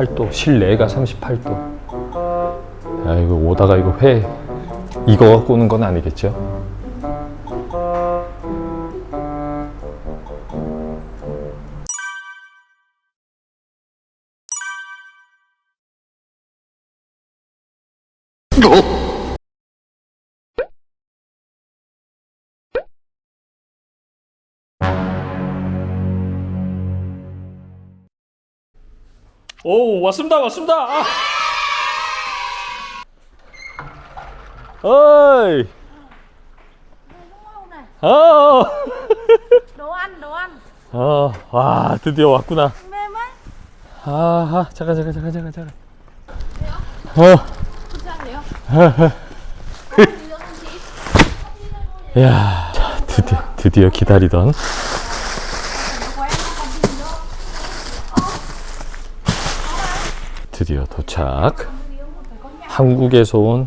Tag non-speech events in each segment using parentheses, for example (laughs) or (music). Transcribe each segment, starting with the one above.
38도. 실내가 38도. 야, 이거 오다가 이거 회 이거 갖고 오는 건 아니겠죠? 오, 왔습니다. 왔습니다. 아. 어. đồ ăn đồ ăn 어, 와, 드디어 왔구나. mềm ấy 아, 잠깐, 잠깐, 잠깐, 잠깐, 잠깐. 어. (laughs) 야, 자, 드디어, 드디어 기다리던. 드디어 도착. 한국에서 온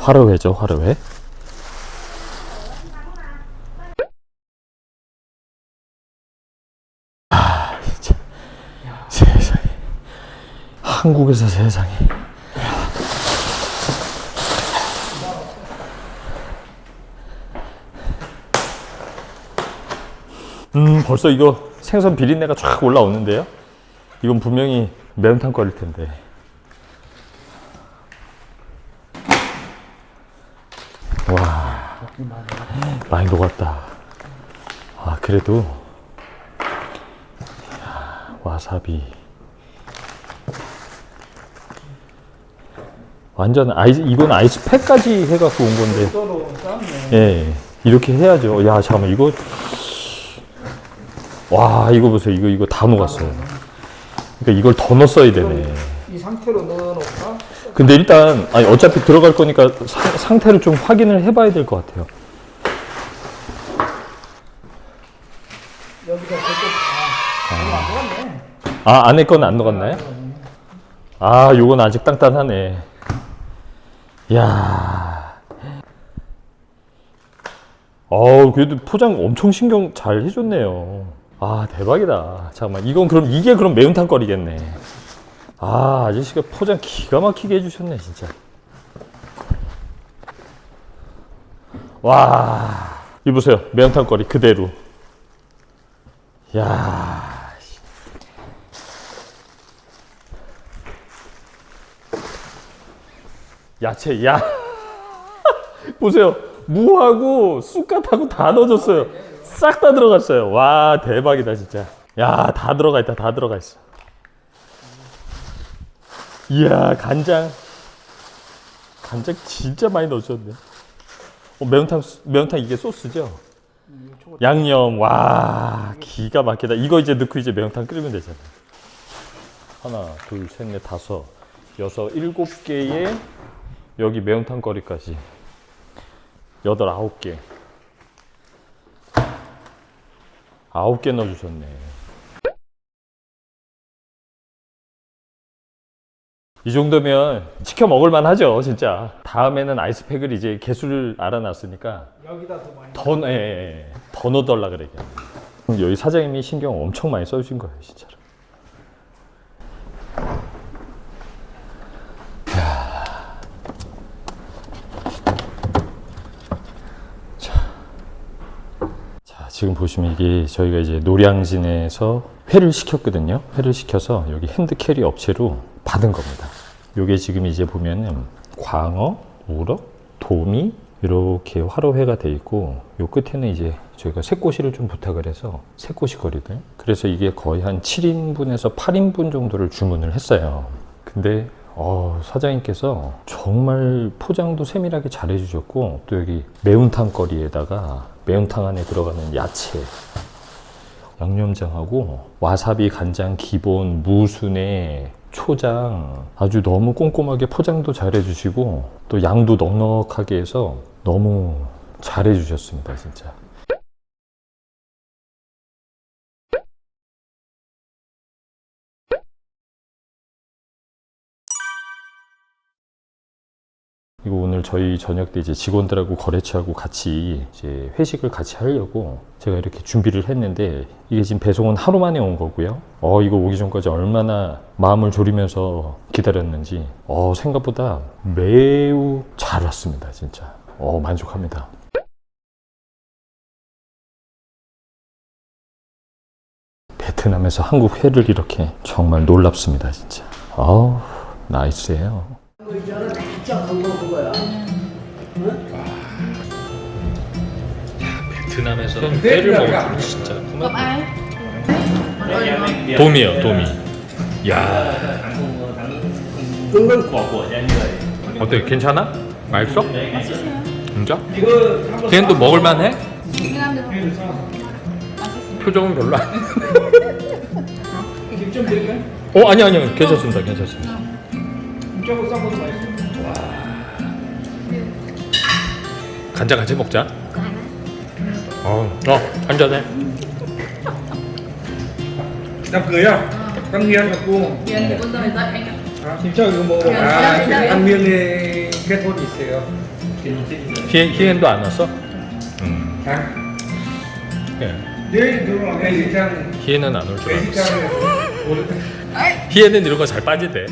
화로회죠, 화로회. 아, 진짜. 세상에. 한국에서 세상에. 음, 벌써 이거 생선 비린내가 쫙 올라오는데요? 이건 분명히 매운탕 거릴 텐데. 많이 녹았다. 아, 그래도 이야, 와사비. 완전 아이스, 이건 아이스팩까지 해갖고 온 건데. 예, 이렇게 해야죠. 야, 잠깐만, 이거. 와, 이거 보세요. 이거, 이거 다 녹았어요. 그러니까 이걸 더 넣었어야 되네. 이 상태로 넣어놓을까? 근데 일단, 아니, 어차피 들어갈 거니까 사- 상태를 좀 확인을 해봐야 될 것 같아요. 여기다 저쪽 아. 아, 안에 건 안 녹았나요? 아, 요건 아직 단단하네. 야 어우, 그래도 포장 엄청 신경 잘 해줬네요. 아, 대박이다. 잠깐만, 이건 그럼, 이게 그럼 매운탕 거리겠네. 아, 아저씨가 포장 기가 막히게 해주셨네, 진짜. 와, 이 보세요. 매운탕 거리 그대로. 야 야채, 야. (laughs) 보세요. 무하고 쑥갓하고 다 넣어줬어요. 싹 다 들어갔어요. 와, 대박이다, 진짜. 야, 다 들어가 있다, 다 들어가 있어. 이야, 간장. 간장 진짜 많이 넣으셨네. 어, 매운탕, 수- 매운탕 이게 소스죠? 양념, 와, 기가 막히다. 이거 이제 넣고 이제 매운탕 끓이면 되잖아. 하나, 둘, 셋, 넷, 다섯, 여섯, 일곱 개의 여기 매운탕 거리까지 여덟 아홉 개 아홉 개 넣어주셨네 이 정도면 시켜 먹을 만 하죠 진짜 다음에는 아이스팩을 이제 개수를 알아놨으니까 여기다 더 많이. 더, 예, 예, 예. 더 넣어달라 그래 여기 사장님이 신경 엄청 많이 써주신 거예요 진짜로 자, 지금 보시면 이게 저희가 이제 노량진에서 회를 시켰거든요. 회를 시켜서 여기 핸드캐리 업체로 받은 겁니다. 요게 지금 이제 보면은 광어, 우럭, 도미 이렇게 화로회가 돼 있고 요 끝에는 이제 저희가 새꼬시를 좀 부탁을 해서 새꼬시 거리들. 그래서 이게 거의 한 7인분에서 8인분 정도를 주문을 했어요. 근데 어, 사장님께서 정말 포장도 세밀하게 잘 해주셨고 또 여기 매운탕 거리에다가 매운탕 안에 들어가는 야채 양념장하고 와사비 간장 기본 무순에 초장 아주 너무 꼼꼼하게 포장도 잘 해주시고 또 양도 넉넉하게 해서 너무 잘 해주셨습니다 진짜 이거 오늘 저희 저녁 때 이제 직원들하고 거래처하고 같이 이제 회식을 같이 하려고 제가 이렇게 준비를 했는데 이게 지금 배송은 하루 만에 온 거고요. 어 이거 오기 전까지 얼마나 마음을 졸이면서 기다렸는지 어 생각보다 매우 잘 왔습니다 진짜. 어 만족합니다. 베트남에서 한국 회를 이렇게 정말 놀랍습니다 진짜. 어우 나이스해요. 베트남에서 회를 먹을 줄 진짜 Gặp ai? 도미요 도미. 야. 어때 괜찮아? 맛있어? 진짜? 걔는 또 먹을만해? 표정은 별로 안? 어 아니 아니요. 괜찮습니다 괜찮습니다. 김쪽으로 싼 것도 맛있어. 간장 같이 먹자 어, 어 한잔해 đám cưới à? Con Hiền và cô. Hiền thì con dời dậy anh ạ 아, 진짜 이거 뭐 야, 아, 야, 야, 야. 안면에 개돈 있어요. 히, 히엔도 안 왔어? 음 아, 예. 내일 들어와. 매직장, 히엔은 안올 줄 알았어 매직장에서 오늘 히엔은 이런 거 잘 빠지대